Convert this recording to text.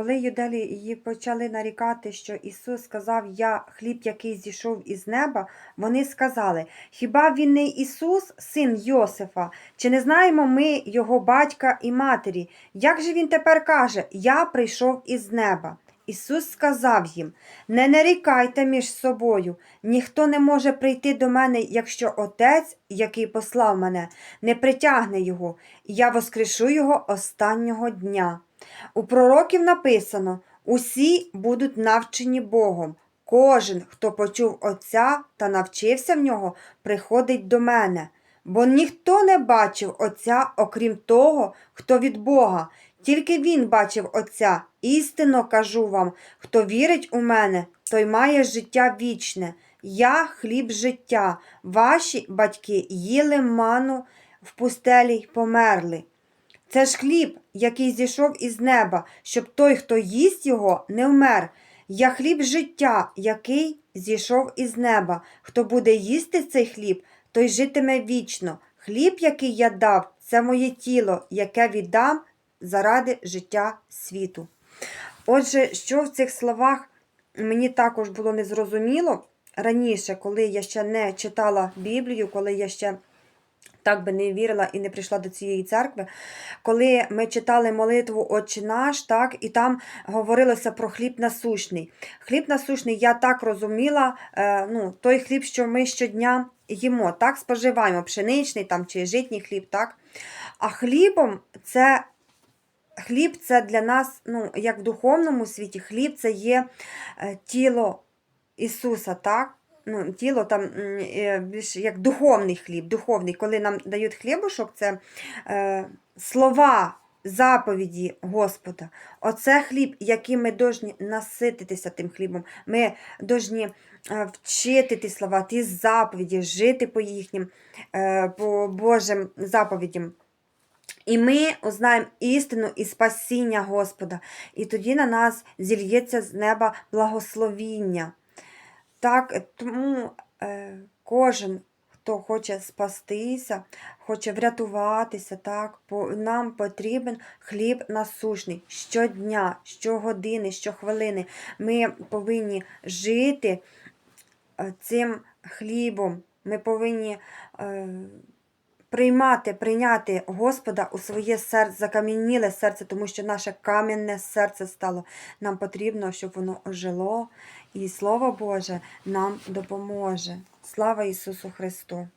коли юделі її почали нарікати, що Ісус сказав, Я хліб, який зійшов із неба, вони сказали: Хіба він не Ісус, син Йосифа? Чи не знаємо ми його батька і матері? Як же він тепер каже, Я прийшов із неба? Ісус сказав їм: Не нарікайте між собою, ніхто не може прийти до мене, якщо Отець, який послав мене, не притягне його, і я воскрешу його останнього дня. У пророків написано: усі будуть навчені Богом. Кожен, хто почув Отця та навчився в нього, приходить до мене. Бо ніхто не бачив Отця, окрім того, хто від Бога. Тільки Він бачив Отця. Істинно кажу вам, хто вірить у мене, той має життя вічне. Я хліб життя. Ваші батьки їли ману в пустелі й померли. Це ж хліб, який зійшов із неба, щоб той, хто їсть його, не вмер. Я хліб життя, який зійшов із неба. Хто буде їсти цей хліб, той житиме вічно. Хліб, який я дав, це моє тіло, яке віддам заради життя світу. Отже, що в цих словах мені також було незрозуміло раніше, коли я ще не читала Біблію, коли я ще так би не вірила і не прийшла до цієї церкви, коли ми читали молитву Отче наш, так, і там говорилося про хліб насущний. Хліб насущний, я так розуміла, е, ну, той хліб, що ми щодня їмо, так, споживаємо, пшеничний там, чи житній хліб, так. А хлібом це хліб це для нас, ну, як в духовному світі, хліб це є е, тіло Ісуса, так? Ну, тіло там е, більш як духовний хліб, духовний, коли нам дають хлібушок, це е, слова, заповіді Господа. Оце хліб, яким ми должні насититися тим хлібом. Ми должні е, вчити ті слова, ті заповіді, жити по їхнім, е, по Божим заповідям. І ми узнаємо істину і спасіння Господа, і тоді на нас зільється з неба благословіння. Так, тому е, кожен, хто хоче спастися, хоче врятуватися, так, по, нам потрібен хліб насушний щодня, щогодини, щохвилини. Ми повинні жити е, цим хлібом. Ми повинні е, приймати, прийняти Господа у своє серце, закам'яніле серце, тому що наше кам'яне серце стало. Нам потрібно, щоб воно ожило, і Слово Боже нам допоможе. Слава Ісусу Христу!